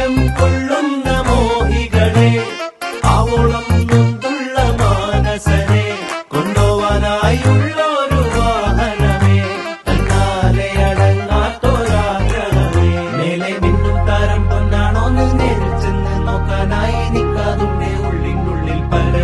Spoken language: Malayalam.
ആവേശം കൊള്ളുന്ന മോഹികളെ ആവോളം നൊന്തുള്ള മാനസനെ കൊണ്ടുപോവാനായുള്ളൊരു വാഹനമേ തന്നാലെ അടങ്ങാത്തൊരാഗ്രഹമേ. മേലെ നോക്കാനായി നിൽക്കാതുണ്ട് ഉള്ളിനുള്ളിൽ പല